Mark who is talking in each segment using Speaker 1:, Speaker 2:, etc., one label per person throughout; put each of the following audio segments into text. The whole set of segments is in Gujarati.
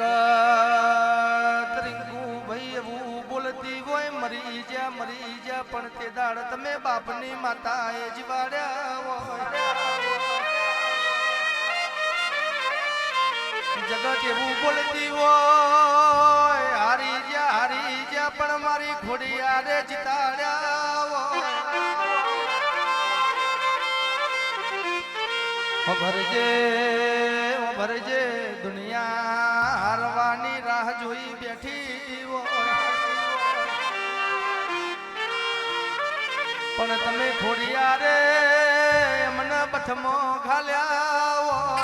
Speaker 1: જગત રીંકુ ભાઈ એવું બોલતી હોય, મરી જા મરી જા, પણ તે દાડ તમે બાપની માતા એ જીવાડ્યા હોય. જગત એવું બોલતી હોય, હારી જા હારી જા, પણ મારી ખોડિયારે જીતાડ્યા હોય. ભરજે ભરજે. હારવાની રાહ જોઈ બેઠી પણ તમે ખોડિયા રે મને બથમો ઘાલ્યા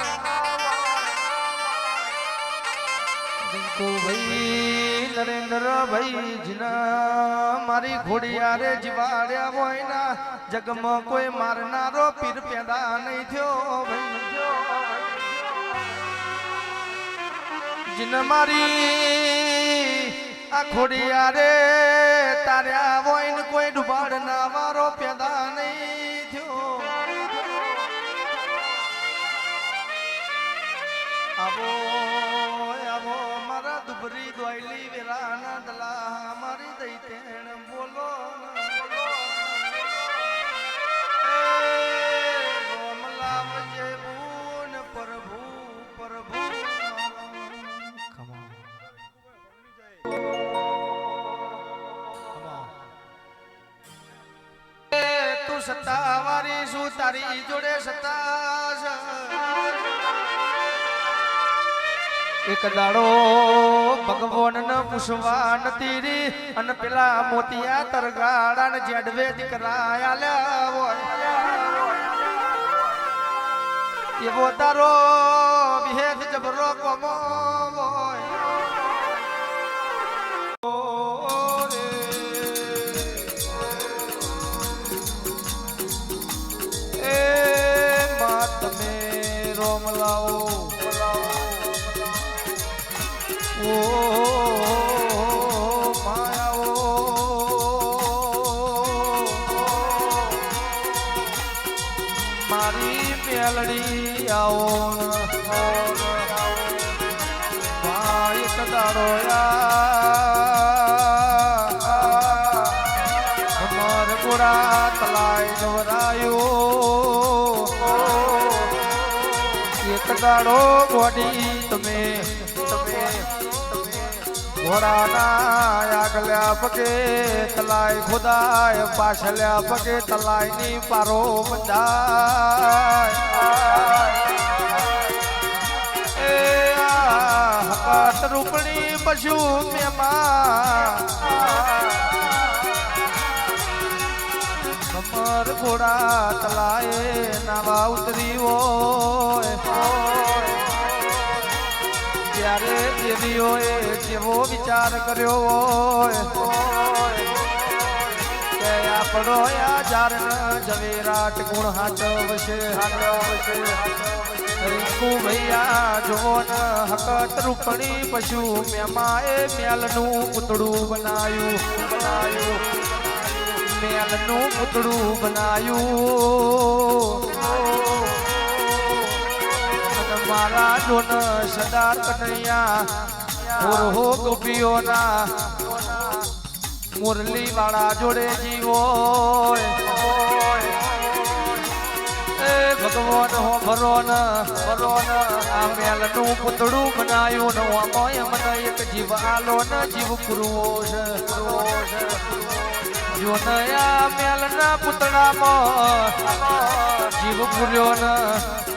Speaker 1: ભાઈ નરેન્દ્ર ભાઈ જીના મારી ઘોડિયા રે જીવાડ્યા હોય ના. જગમાં કોઈ મારનારો પીર પેદા નહીં થયો ભાઈ. જીન મારી આ ખોડિયા રે તારે હોય ને કોઈ ડુબાડના વારો પેદા નહીં થયો. આવો આવો, મારા દુબરી દોયલી વેરાના દલા. તું સત્તાવારી શું તારી જોડે સત્તા એક દાડો ભગવાન ન પૂછવા નથી રી, અને પેલા મોતિયા તરગાડા ને જેડવે દીકરા એવો તારો વિહેદ જબરો કોમો ઓ ઘોડાના આગલ્યા પગે તલાય ખુદાય પાછલ્યા પગે તલાયની પારો બંધાય. એ હકાત રૂપણી પશુ મેમાં કમર ઘોડા તલાય, નાવા ઉતરી હોય. ત્યારે દેવીઓએ જેવો વિચાર કર્યો હોય, કે આપણો આ જારણ ઝવેરાટ ગુણ હાચવશે. હાચવશે રીંકુ ભૈયા જોવો ન હકત રૂપણી પશુ મેમાએ મેલનું પૂતળું બનાયું બનાયું. મેલનું પૂતળું બનાયું. મારા જોન સદાર કનૈયા ઓરહો ગોપીઓના મુરલી વાળા જોડે જીવો. ભગવાન હો ભરો ન ભરો ન આ મેલનું પૂતળું બનાયું ન આમાં મને એક જીવ આલો ન જીવ પૂરવો છે પૂરવો છે જો નયા મેલના પૂતળામાં જીવ પૂર્યો ન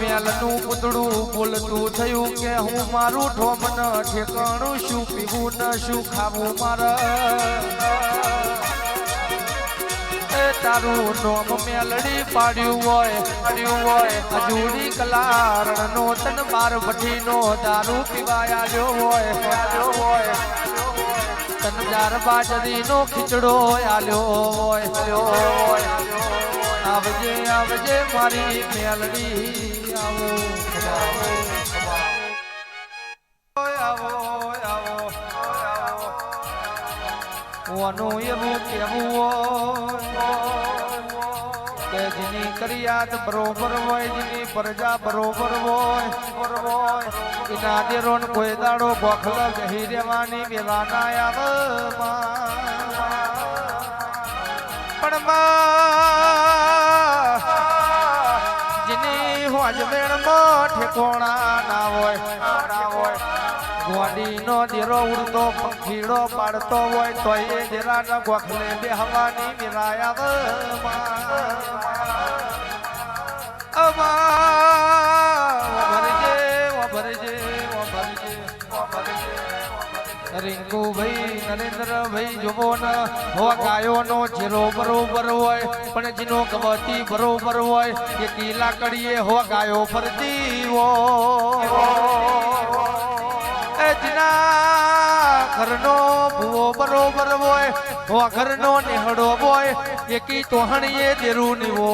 Speaker 1: મેલનું પૂતળું બોલતું થયું કે હું મારું ઠોમન ઠેકાણું શું પીવું ન શું ખાવું મારા તારું નોમ મેલડી પાડ્યું હોય પાડ્યું હોય હજુડી કલારણ નો તન બાર ભઠ્ઠીનો દારૂ પીવાયા આવ્યો હોય આવ્યો હોય. તન જાર બાજરીનો ખીચડો આલ્યો હોય આલ્યો હોય. આવજે આવજે, મારી મેલડી, આવો. આવો આવો. ઓનું એવું કેવું કરિયાત બરોબર હોય, જેની પ્રજા બરોબર હોય. હોય એના દેરો ને કોઈ દાડો ગોખલ જહી રેવાની વેલા ના આવે. પણ માં જેની હોજ મેળમાં ઠેકોણા ના હોય હોય ગોડીનો દેરો ઉડતો, પંખીડો પાડતો હોય તો એ દેરાના ગોખલે બેહવાની મિલાયા રિંકુ ભાઈ નરેન્દ્ર ભાઈ જોવો ને હો ગાયો નો જીરો બરોબર હોય પણ જીનો કબતી બરોબર હોય કે કિલા કડીએ હો ગાયો ફરતી હોય. એ જીના ઘરનો ભૂવો બરોબર હોય હો ઘરનો નિહળો હોય, એકી તોહણીએ દેરું નિવો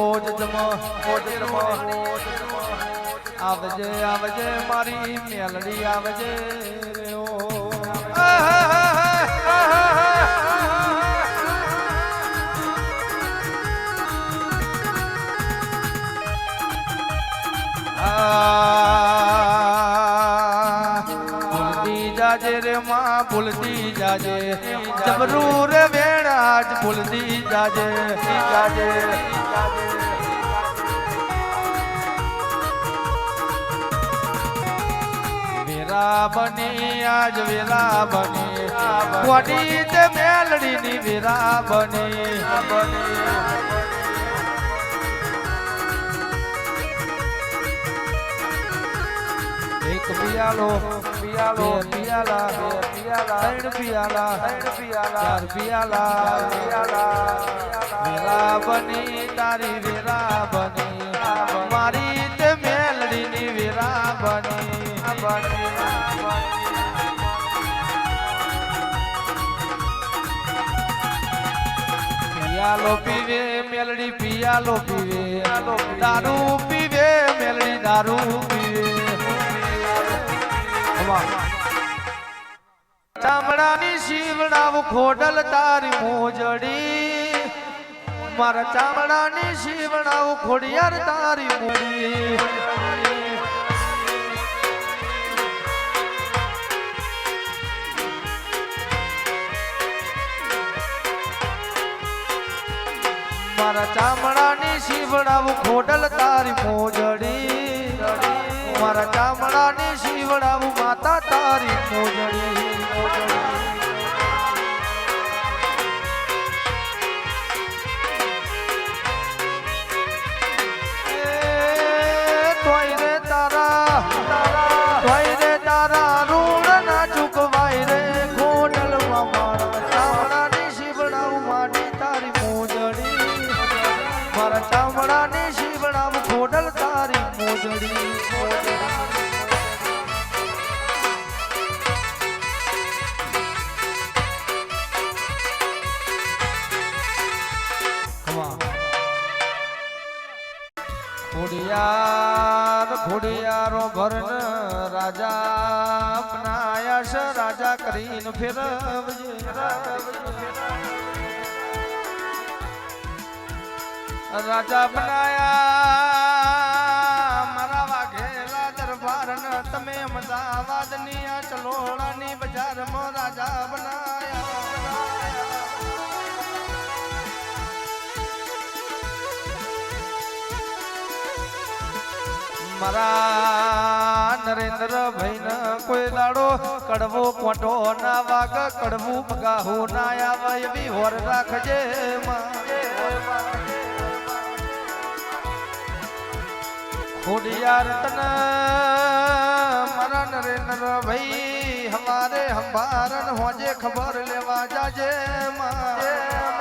Speaker 1: આવજે આવજે, મારી મેલડી, આવજે. ભૂલતી જાજે રે માં ભૂલતી જાજે. જાજે જાજે. વેરા બને, આજ વેલા બને. વડી તે મેલડી ની વેલા બને. એક પિયાલો પિયાલો પિયાલા બે પિયાલા, ત્રણ પિયાલા ત્રણ પિયાલા ચાર પિયાલા. પિયાલા વેલા બની, તારી વેલા બની. મારી તે મેલડી ની બની બની. પિયાલો પીવે, મેલડી પિયાલો પીવે. દારૂ પીવે, મેલડી દારૂ પીવે. ચામડાની શિવડાવ ખોડલ તારી મોજડી. મારા ચામડાની શિવડાવ ખોડિયાર તારી મોડી. મારા ચામડાની શિવડાવું ખોડલ તારી મોજડી. મારા ચામડાની શિવડાવું માતા તારી મોજડી. એ ખોડિયાર ભરન રાજા છે. રાજા કરીને ફેરવજે. રાજા બનાયા મારા વાઘેલા દરબાર તમે અમદાવાદની આ ચલોડાની બજારમાં રાજા બનાયા મારા નરેન્દ્ર ભાઈ કોઈ દાડો કડવો કોટો ના વાગ, કડવું પગાહુ ના આવે એવી હોર રાખજે ખોડિયાર તન મારા નરેન્દ્ર ભાઈ હમારે હંભારન હોજે ખબર લેવા જાજે માં.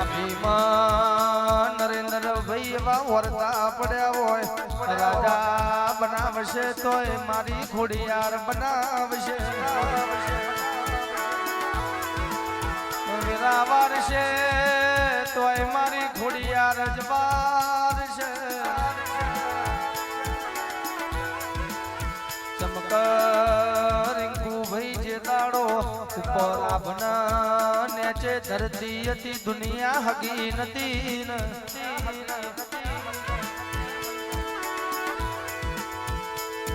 Speaker 1: નાભીમાં નરેન્દ્રભાઈ એવા વરતા પડ્યા હોય. રાજા બનાવશે તોય મારી ખોડિયાર બનાવશે. વેરાવાર છે તોય મારી ખોડિયાર જબાર છે ચમક રિંકુ ભાઈ જે દાડો ઉપર આભના ને ધરતી હતી દુનિયા હગી નથી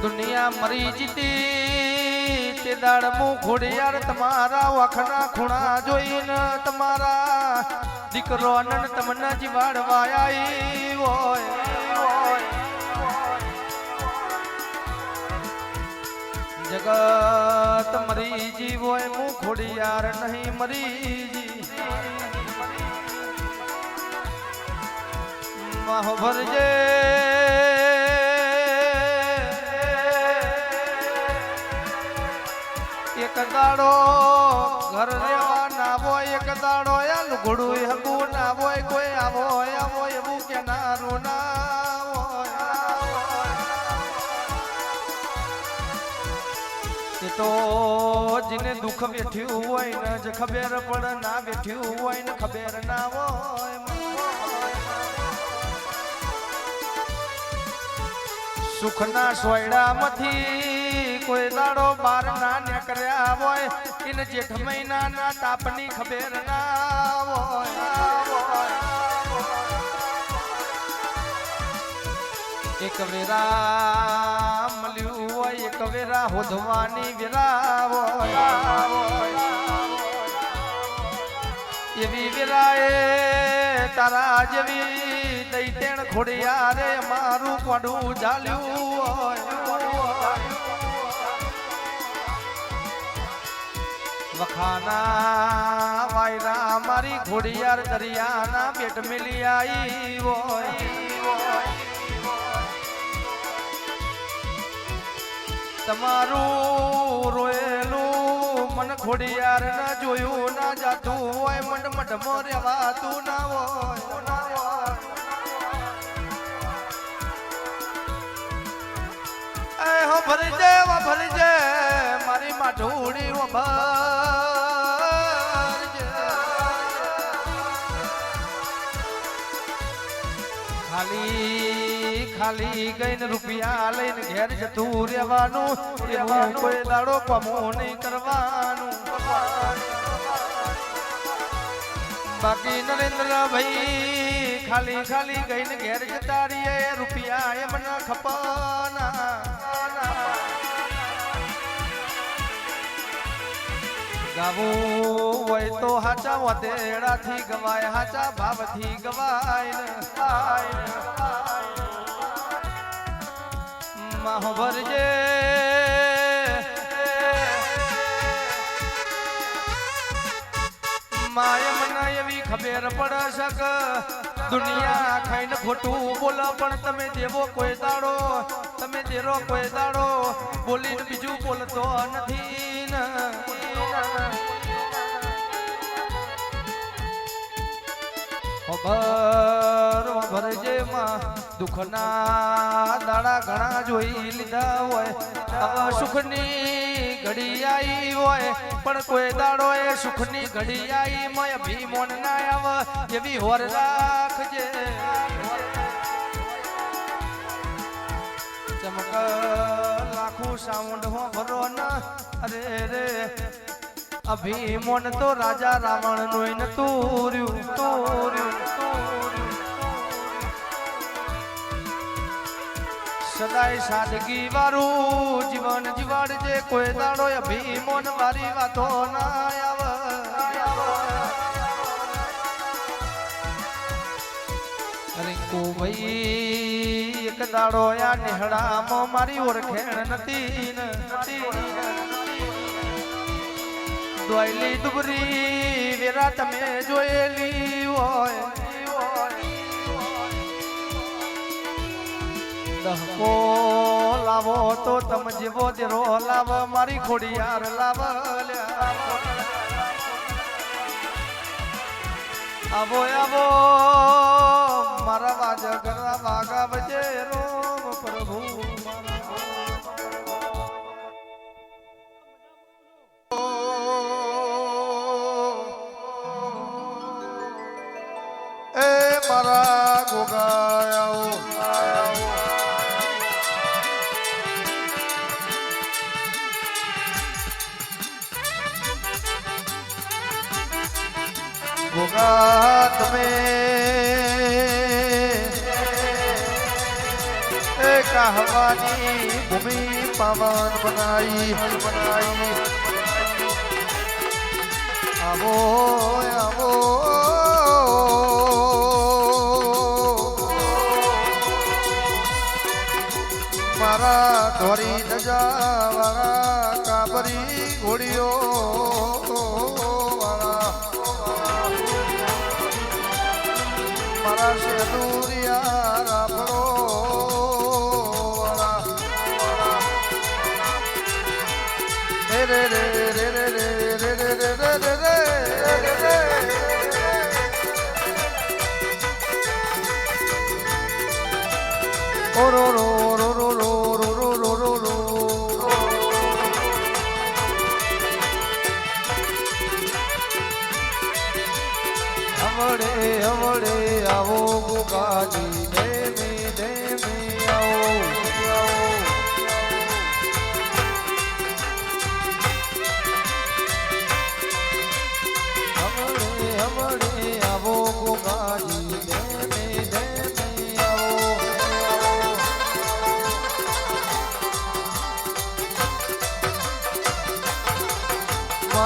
Speaker 1: દુનિયા મરી જીતી, તે દાડ મુ ઘોડિયાર તમારા વખના ખૂણા જોઈને તમારા દીકરો અનન તમને જીવાડવા આવી હોય. જગત મરી જીવો મુ ખોડિયાર નહીં મરી જી. મહોભરજે એક દાડો ઘર રેવા ના હોય, એક દાડો લુગડું હગું ના હોય, કોઈ આવો આવો એવું કેનારું ના તો જેને દુઃખ બેઠ્યું હોય ને, જ ખબર પણ ના બેઠ્યું હોય ને, ખબર ના હોય સુખના સોયડામાંથી કોઈ દાડો બાર ના નીકળ્યા હોય, એને જેઠ મહિનાના તાપની ખબર ના હોય. એક વેરા વેરા હોધવાની વિરાવો એવી વિરાએ તારા જેવી દઈ તેણ ખોડિયા રે મારું કોડું ઝાલ્યું વખાના વાયરા મારી ઘોડિયાર દરિયાના પેટ મિલી આવી હોય. તમારું રોયેલું મન ખોડિયાર ના જોયું ના જાતું હોય, મંડ મંડ રેવાતું ના હોય. એ હો ભરજે, વા ભરજે, મારી માઠુડી ઓ ખાલી ખાલી ગઈને રૂપિયા લઈને ઘેર જતું રહેવાનું. એવું કોઈ દાડો કમો કરવાનું. બાકી નરેન્દ્રભાઈ, ખાલી ખાલી ગઈને ઘેર જતા રૂપિયા એમના ખપાના. ગાવું હોય તો હાચા વધેડાથી ગવાય, હાચા ભાવથી ગવાય. મહોભરજે માય મને એવી ખબર પડ શક. દુનિયા ખાઈને ખોટું બોલો, પણ તમે દેવો કોઈ દાડો, તમે દેરો કોઈ દાડો, બોલીને બીજું બોલતો નથી. ખબર ભરજે માં દુઃખના દાડા ઘણા જોઈ લીધા હોય સુખની ઘડી હોય, પણ કોઈ દાડો સુખની ઘડી ભીમોન ના આવે સાઉન્ડ હો ભરો ના, અરે રે, અભિમોન તો રાજા રાવણનું તૂર્યું તૂર્યું સદાય સાદગી વાળું જીવન જીવાડજે. કોઈ દાડો અભિમોન મારી વાતો ના આવે. રિંકુ ભાઈ એક દાડો આ નિહળામાં મારી ઓળખેણ નથી. દોયલી દુબરી વેરા તમે જોયેલી હોય. દહકો લાવો તો તમ જેવો દેરો લાવ, મારી ખોડિયાર લાવ. આવો આવો, મારા વાજગરા વાગા વજે રોમ પ્રભુ
Speaker 2: साथ में एक हवानी भूमि पवन बनाई बनाई आवो મારા શેદુરિયા વાળા રે રે રે રે રે રે રે રે રે રે રે ઓ રો રો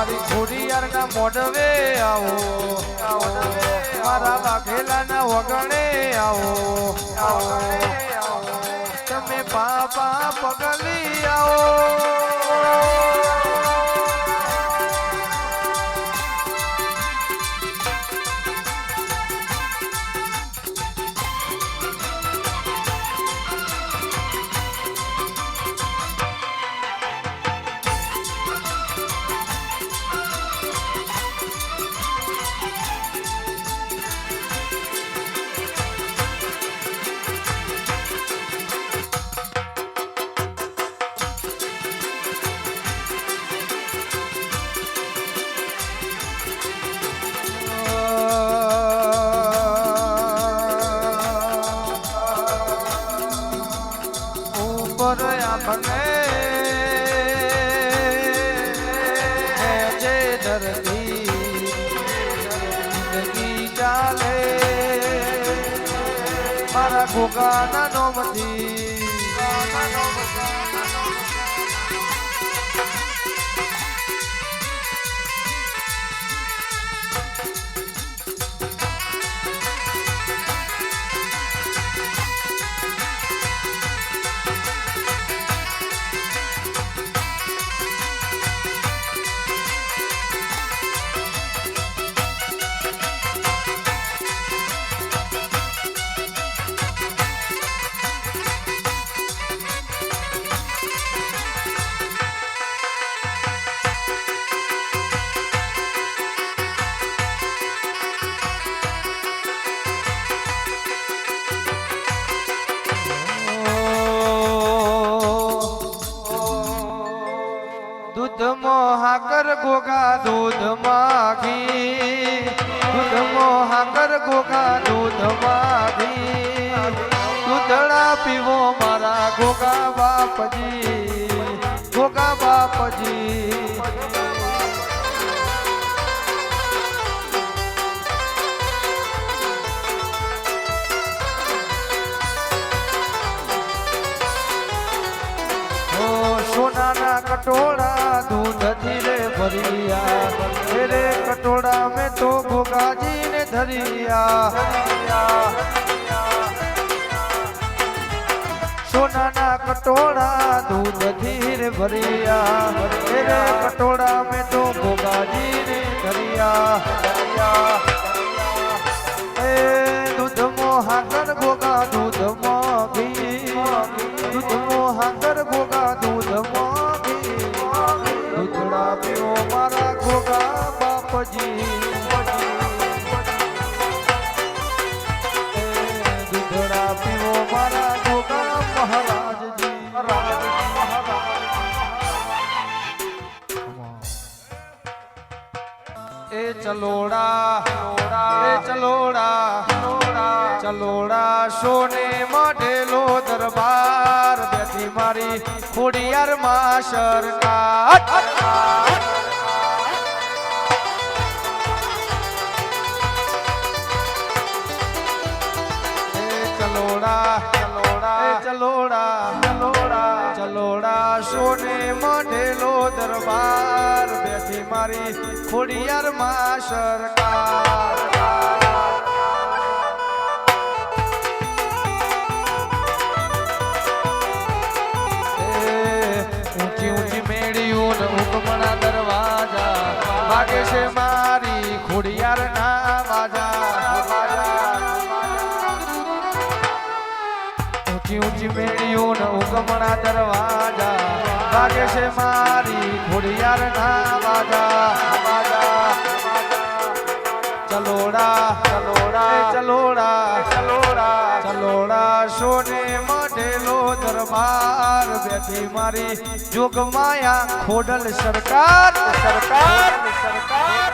Speaker 2: મારી ખોડિયાર ના મોઢવે આવો. આવો મારા વાઘેલા ના વગણે આવો આવો. તમે પાપા પગલી આવો. આપણે જે ધરતી જિંદગી ચાલે. મારા ગોગાના નોમથી बाप जी भोगा बाप जी ओ सोना ना कटोरा दूध धीरे भरिया, मेरे कटोरा में तो भोगा जी ने धरिया। सुनाना कटोड़ा दूध धीरे भरिया तेरे कटोड़ा में तो बोगा जीर भरिया दूध मोहागर बोगा दूध मोगी दूध मोहा बोगा दूध मोगी दूधड़ा पियो मारा गोगा बाप जी ચલોડા, એ ચલોડા ચલોડા સોને મઢેલો દરબાર બેથી મારી ખોડિયાર માં સરકાર
Speaker 1: ચલોડા ચલોડા સોને મઢેલો દરબાર. મારી ખોડિયાર માં સરકાર વાગે છે મારી ખોડિયાર ના વાજા. ઊંચી ઊંચી મેળીયું ને ઉગમણા દરવાજા. છે મારી ઘોડિયાર ના બાજા બાજા ચલોડા ચલોડા ચલોડા ચલોડા. ચલોડા સોને મઢેલો દરબાર. બેઠી મારી જોગમાયા ખોડલ સરકાર સરકાર. સરકાર.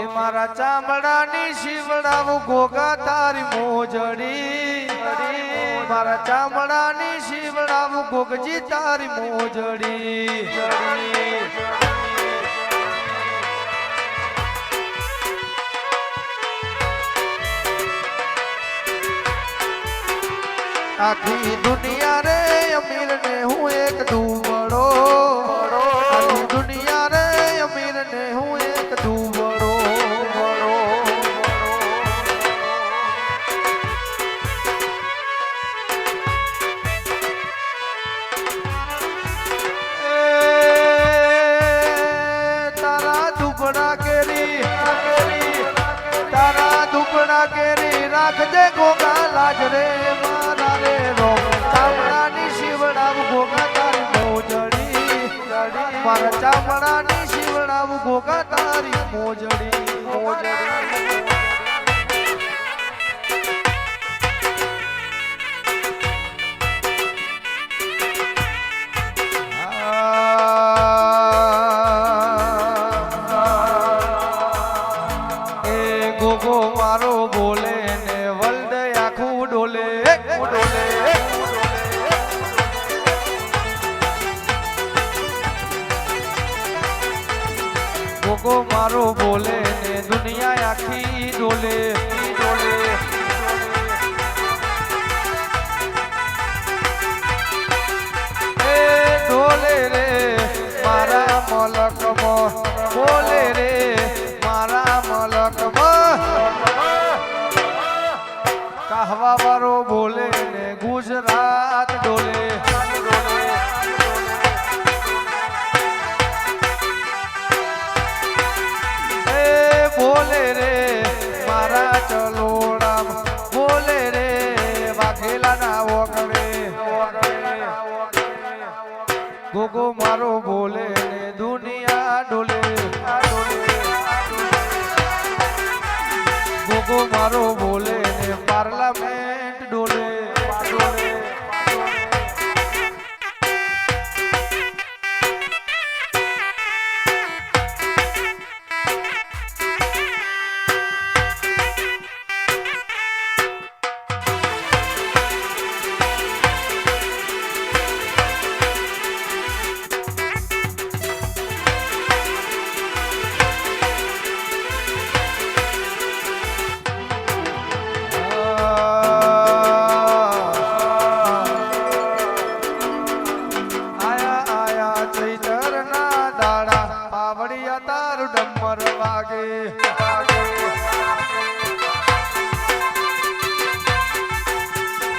Speaker 1: એ મારા ચામડાની શિવડાવું ગોગા તારી મોજડી. મારા ચામડાની શિવડાવું ગોગજી તારી મોજડી. આખી દુનિયા રે અમીર ને હું એક દુવડો. રાખજે ગોગા લાજ રે, મારા રે રો. ચામડાની શિવડાવ ગોગા તારી મોજડી. મારા ચામડાની શિવડાવ ગોગા તારી મોજડી મોજડી. ગોગો મારો બોલે ને દુનિયા આખી ડોલે ડોલે ડોલે રે મારા મલકમાં બોલે રે મારા મલકમાં કહવા વાળો બોલે ને ગુજરાત ડોલે મારો બોલે ને પાર્લામેન્ટ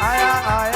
Speaker 1: આયા આયા.